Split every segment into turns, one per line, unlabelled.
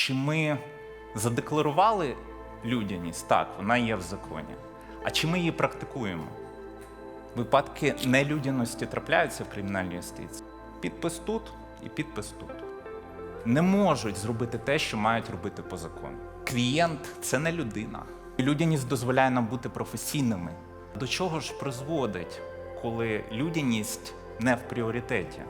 Чи ми задекларували людяність? Так, вона є в законі. А чи ми її практикуємо? Випадки нелюдяності трапляються в кримінальній юстиції. Підпис тут і підпис тут. Не можуть зробити те, що мають робити по закону. Клієнт це не людина. Людяність дозволяє нам бути професійними. До чого ж призводить, коли людяність не в пріоритеті?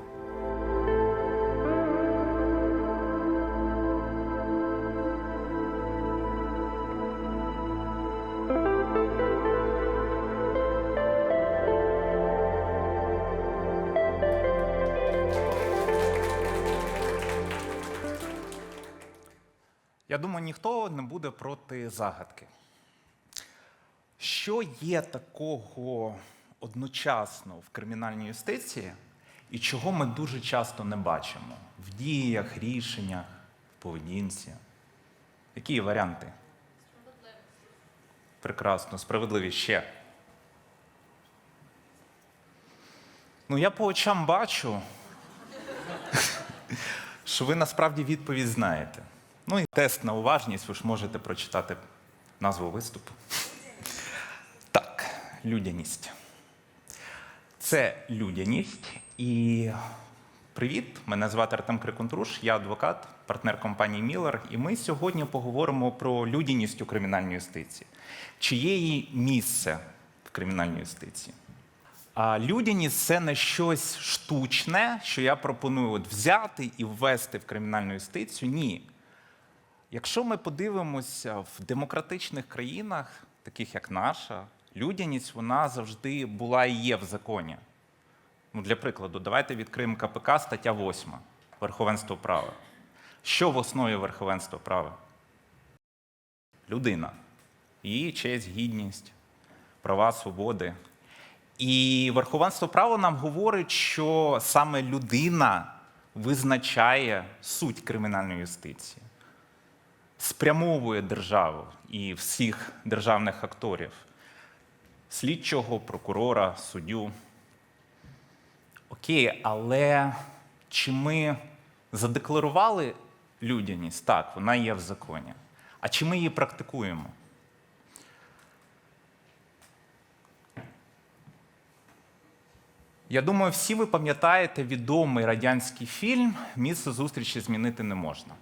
Думаю, ніхто не буде проти загадки. Що є такого одночасно в кримінальній юстиції, і чого ми дуже часто не бачимо в діях, рішеннях, поведінці? Які є варіанти? Прекрасно, справедливість ще. Ну, я по очам бачу, що ви насправді відповідь знаєте. Ну і тест на уважність, ви ж можете прочитати назву виступу. Так, людяність. Це людяність. І привіт, мене звати Артем Крикунтруш, я адвокат, партнер компанії Міллер. І ми сьогодні поговоримо про людяність у кримінальній юстиції. Чи є її місце в кримінальній юстиції? А людяність це не щось штучне, що я пропоную от взяти і ввести в кримінальну юстицію. Ні. Якщо ми подивимося в демократичних країнах, таких як наша, людяність вона завжди була і є в законі. Ну, для прикладу, давайте відкриємо КПК, стаття 8. Верховенство права. Що в основі верховенства права? Людина. Її честь, гідність, права, свободи. І верховенство права нам говорить, що саме людина визначає суть кримінальної юстиції спрямовує державу і всіх державних акторів, слідчого, прокурора, суддю. Окей, але чи ми задекларували людяність? Так, вона є в законі. А чи ми її практикуємо? Я думаю, всі ви пам'ятаєте відомий радянський фільм Місце зустрічі змінити не можна.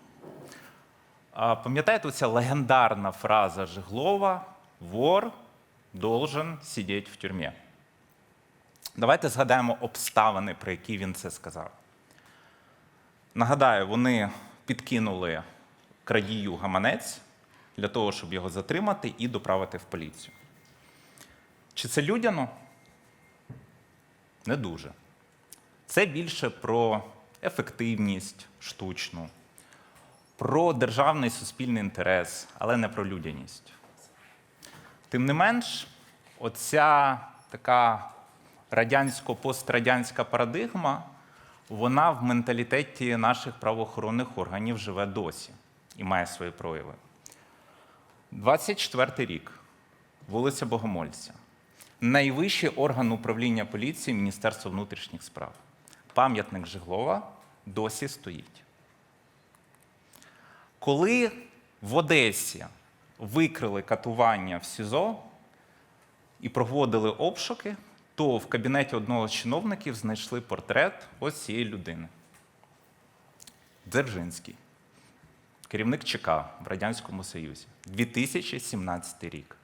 Пам'ятаєте ця легендарна фраза Жиглова Вор должен сидіти в тюрмі. Давайте згадаємо обставини, про які він це сказав. Нагадаю, вони підкинули крадію гаманець для того, щоб його затримати і доправити в поліцію. Чи це людяно? Не дуже. Це більше про ефективність штучну, про державний суспільний інтерес, але не про людяність. Тим не менш, оця така радянсько-пострадянська парадигма, вона в менталітеті наших правоохоронних органів живе досі і має свої прояви. 24 рік, вулиця Богомольця. Найвищий орган управління поліції Міністерства внутрішніх справ. Пам'ятник Жиглова досі стоїть. Коли в Одесі викрили катування в СІЗО і проводили обшуки, то в кабінеті одного з чиновників знайшли портрет ось цієї людини. Дзержинський, керівник ЧК в Радянському Союзі, 2017 рік.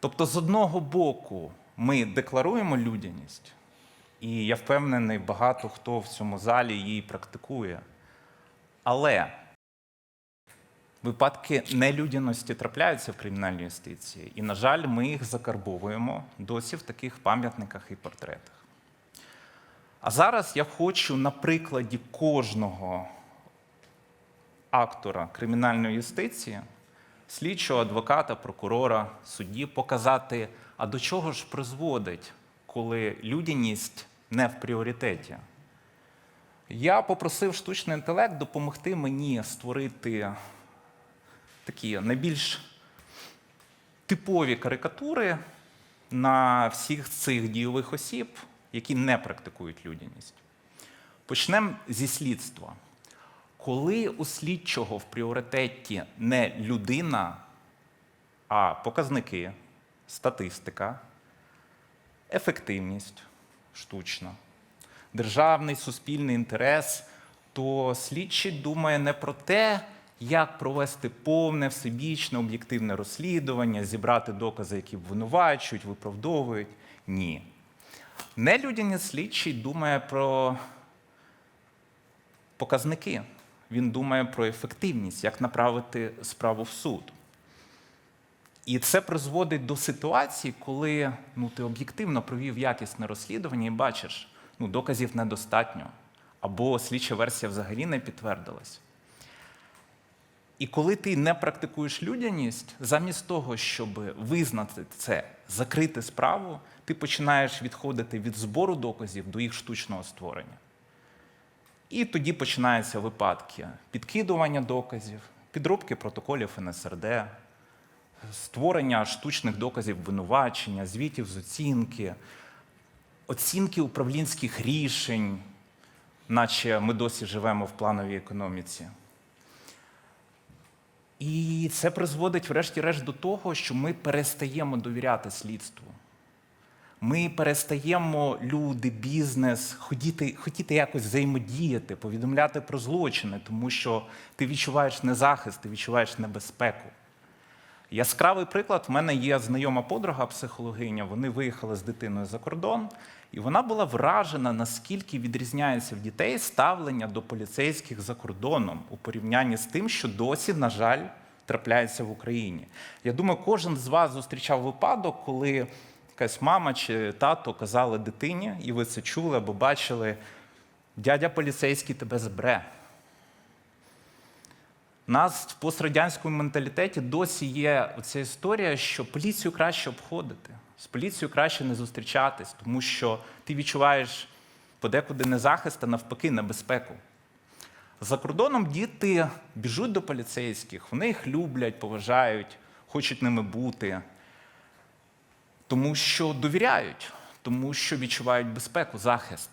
Тобто, з одного боку, ми декларуємо людяність, і я впевнений, багато хто в цьому залі її практикує. Але випадки нелюдяності трапляються в кримінальній юстиції, і, на жаль, ми їх закарбовуємо досі в таких пам'ятниках і портретах. А зараз я хочу на прикладі кожного актора кримінальної юстиції, слідчого, адвоката, прокурора, судді показати, а до чого ж призводить, коли людяність не в пріоритеті. Я попросив штучний інтелект допомогти мені створити такі найбільш типові карикатури на всіх цих дійових осіб, які не практикують людяність. Почнемо зі слідства. Коли у слідчого в пріоритеті не людина, а показники, статистика, ефективність штучна, державний суспільний інтерес, то слідчий думає не про те, як провести повне, всебічне, об'єктивне розслідування, зібрати докази, які обвинувачують, виправдовують. Ні. Нелюдяний слідчий думає про показники. Він думає про ефективність, як направити справу в суд. І це призводить до ситуації, коли ну, ти об'єктивно провів якісне розслідування і бачиш, ну, доказів недостатньо, або слідча версія взагалі не підтвердилась. І коли ти не практикуєш людяність, замість того, щоб визнати це, закрити справу, ти починаєш відходити від збору доказів до їх штучного створення. І тоді починаються випадки підкидування доказів, підробки протоколів НСРД, створення штучних доказів винувачення, звітів з оцінки, оцінки управлінських рішень, наче ми досі живемо в плановій економіці. І це призводить, врешті-решт, до того, що ми перестаємо довіряти слідству. Ми перестаємо люди, бізнес, хотіти, хотіти якось взаємодіяти, повідомляти про злочини, тому що ти відчуваєш незахист, ти відчуваєш небезпеку. Яскравий приклад: в мене є знайома подруга, психологиня. Вони виїхали з дитиною за кордон, і вона була вражена, наскільки відрізняється в дітей ставлення до поліцейських за кордоном у порівнянні з тим, що досі, на жаль, трапляється в Україні. Я думаю, кожен з вас зустрічав випадок, коли якась мама чи тато казали дитині, і ви це чули або бачили, дядя поліцейський тебе збре. Нас в пострадянському менталітеті досі є оця історія, що поліцію краще обходити, з поліцією краще не зустрічатись, тому що ти відчуваєш подекуди не захист, а навпаки, небезпеку. За кордоном діти біжуть до поліцейських, вони їх люблять, поважають, хочуть ними бути, тому що довіряють, тому що відчувають безпеку, захист.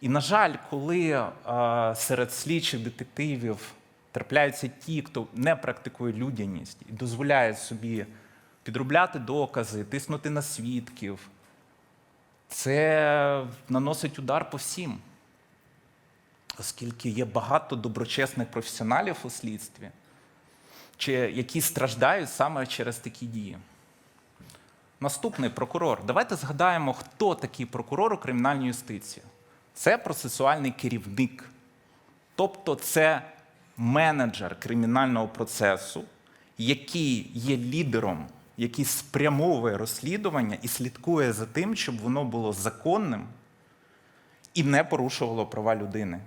І, на жаль, коли серед слідчих детективів трапляються ті, хто не практикує людяність і дозволяє собі підробляти докази, тиснути на свідків, це наносить удар по всім. Оскільки є багато доброчесних професіоналів у слідстві, чи які страждають саме через такі дії. Наступний прокурор. Давайте згадаємо, хто такий прокурор у кримінальній юстиції. Це процесуальний керівник. Тобто це менеджер кримінального процесу, який є лідером, який спрямовує розслідування і слідкує за тим, щоб воно було законним і не порушувало права людини.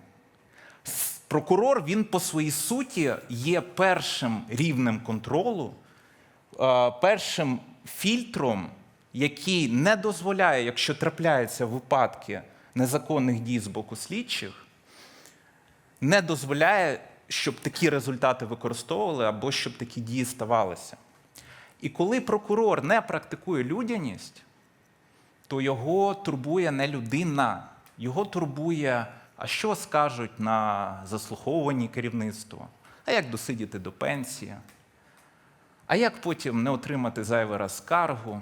Прокурор він по своїй суті є першим рівнем контролу, е, першим фільтром, який не дозволяє, якщо трапляються випадки незаконних дій з боку слідчих, не дозволяє, щоб такі результати використовували або щоб такі дії ставалися. І коли прокурор не практикує людяність, то його турбує не людина, його турбує, а що скажуть на заслуховуванні керівництва, а як досидіти до пенсії, а як потім не отримати зайвий раз скаргу.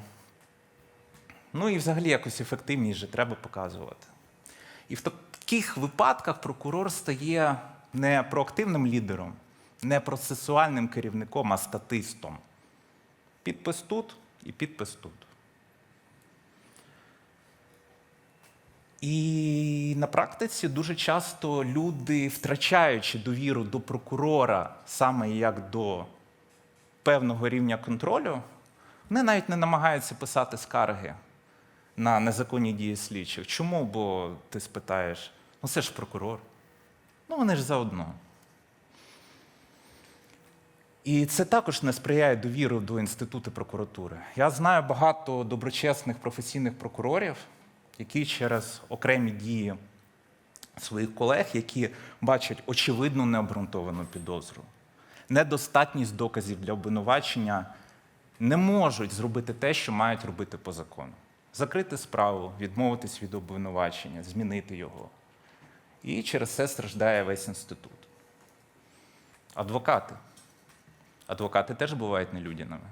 Ну і взагалі якось ефективність же треба показувати. І в таких випадках прокурор стає не проактивним лідером, не процесуальним керівником, а статистом. Підпис тут і підпис тут. І на практиці дуже часто люди, втрачаючи довіру до прокурора саме як до певного рівня контролю, вони навіть не намагаються писати скарги на незаконні дії слідчих. Чому? Бо ти спитаєш, ну це ж прокурор. Ну вони ж заодно. І це також не сприяє довіру до інституту прокуратури. Я знаю багато доброчесних професійних прокурорів, які через окремі дії своїх колег, які бачать очевидну необґрунтовану підозру, недостатність доказів для обвинувачення, не можуть зробити те, що мають робити по закону. Закрити справу, відмовитись від обвинувачення, змінити його. І через це страждає весь інститут. Адвокати. Адвокати теж бувають нелюдяними.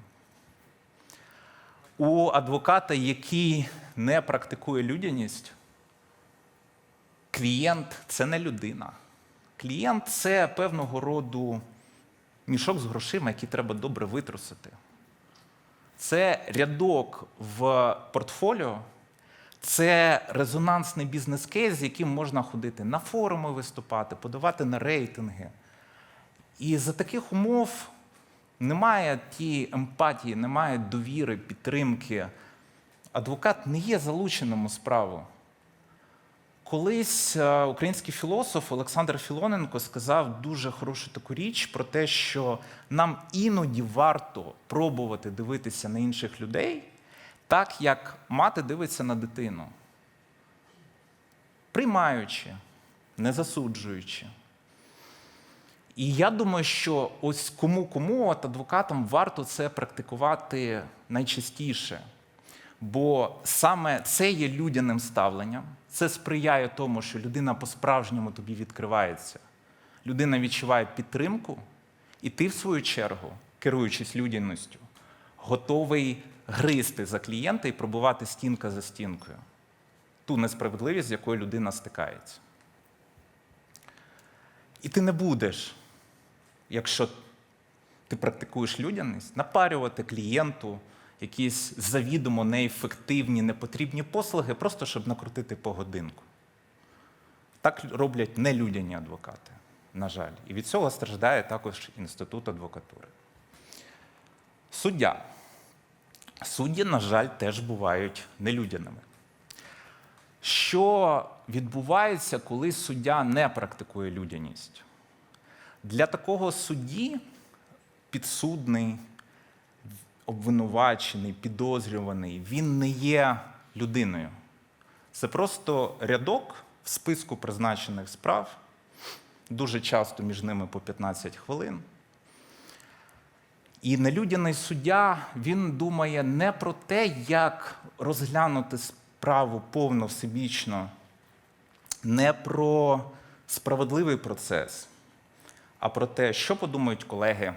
У адвоката, який не практикує людяність, клієнт це не людина. Клієнт це певного роду мішок з грошима, який треба добре витрусити. Це рядок в портфоліо, це резонансний бізнес-кейс, з яким можна ходити на форуми виступати, подавати на рейтинги. І за таких умов немає тієї емпатії, немає довіри, підтримки. Адвокат не є залученим у справу. Колись е, український філософ Олександр Філоненко сказав дуже хорошу таку річ про те, що нам іноді варто пробувати дивитися на інших людей так, як мати дивиться на дитину, приймаючи, не засуджуючи. І я думаю, що ось кому кому от адвокатам варто це практикувати найчастіше. Бо саме це є людяним ставленням, це сприяє тому, що людина по-справжньому тобі відкривається. Людина відчуває підтримку, і ти, в свою чергу, керуючись людяністю, готовий гризти за клієнта і пробувати стінка за стінкою. Ту несправедливість, з якою людина стикається. І ти не будеш, якщо ти практикуєш людяність, напарювати клієнту якісь завідомо неефективні, непотрібні послуги, просто щоб накрутити погодинку. Так роблять нелюдяні адвокати, на жаль. І від цього страждає також інститут адвокатури. Суддя. Судді, на жаль, теж бувають нелюдяними. Що відбувається, коли суддя не практикує людяність? Для такого судді підсудний, обвинувачений, підозрюваний, він не є людиною. Це просто рядок в списку призначених справ, дуже часто між ними по 15 хвилин. І нелюдяний суддя він думає не про те, як розглянути справу повно всебічно, не про справедливий процес, а про те, що подумають колеги.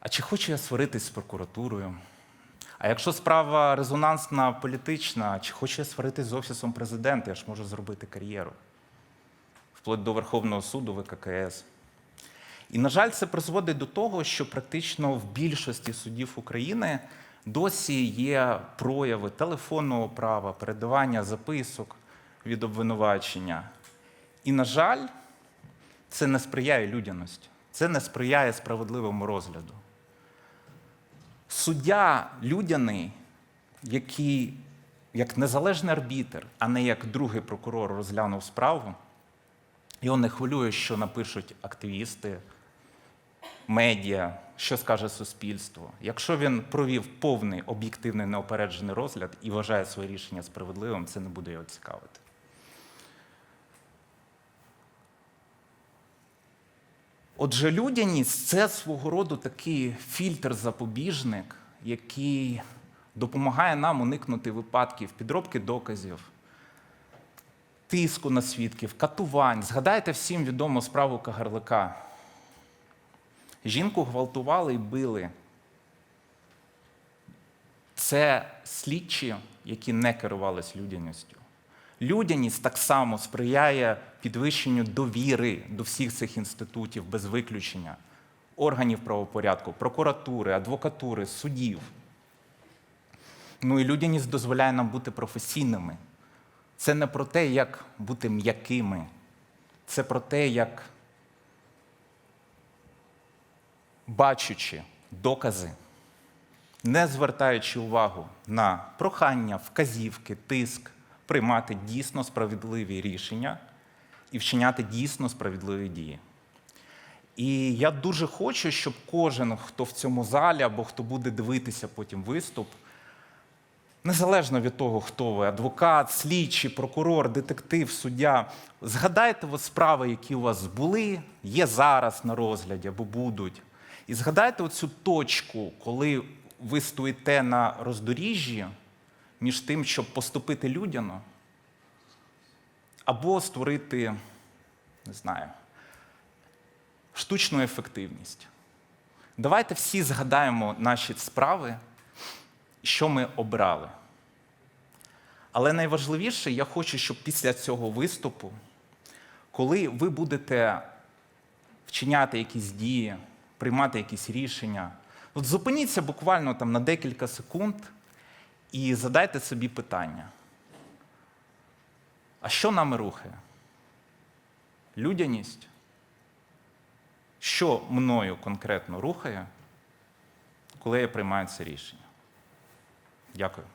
А чи хочу я сваритись з прокуратурою? А якщо справа резонансна, політична, чи хочу я сваритись з Офісом президента, я ж можу зробити кар'єру, вплоть до Верховного суду ВККС. І, на жаль, це призводить до того, що практично в більшості судів України досі є прояви телефонного права, передавання записок від обвинувачення. І, на жаль, це не сприяє людяності, це не сприяє справедливому розгляду. Суддя людяний, який як незалежний арбітр, а не як другий прокурор розглянув справу, його не хвилює, що напишуть активісти, медіа, що скаже суспільство. Якщо він провів повний об'єктивний неопереджений розгляд і вважає своє рішення справедливим, це не буде його цікавити. Отже, людяність це свого роду такий фільтр-запобіжник, який допомагає нам уникнути випадків підробки доказів, тиску на свідків, катувань. Згадайте всім відому справу Кагарлика. Жінку гвалтували і били. Це слідчі, які не керувались людяністю. Людяність так само сприяє підвищенню довіри до всіх цих інститутів без виключення, органів правопорядку, прокуратури, адвокатури, судів. Ну і людяність дозволяє нам бути професійними. Це не про те, як бути м'якими, це про те, як бачучи докази, не звертаючи увагу на прохання, вказівки, тиск, приймати дійсно справедливі рішення і вчиняти дійсно справедливі дії. І я дуже хочу, щоб кожен, хто в цьому залі або хто буде дивитися потім виступ, незалежно від того, хто ви адвокат, слідчий, прокурор, детектив, суддя, згадайте справи, які у вас були, є зараз на розгляді або будуть. І згадайте оцю точку, коли ви стоїте на роздоріжжі між тим, щоб поступити людяно, або створити, не знаю, штучну ефективність. Давайте всі згадаємо наші справи, що ми обрали. Але найважливіше, я хочу, щоб після цього виступу, коли ви будете вчиняти якісь дії, приймати якісь рішення, от зупиніться буквально там на декілька секунд і задайте собі питання. А що нами рухає? Людяність? Що мною конкретно рухає, коли я приймаю це рішення? Дякую.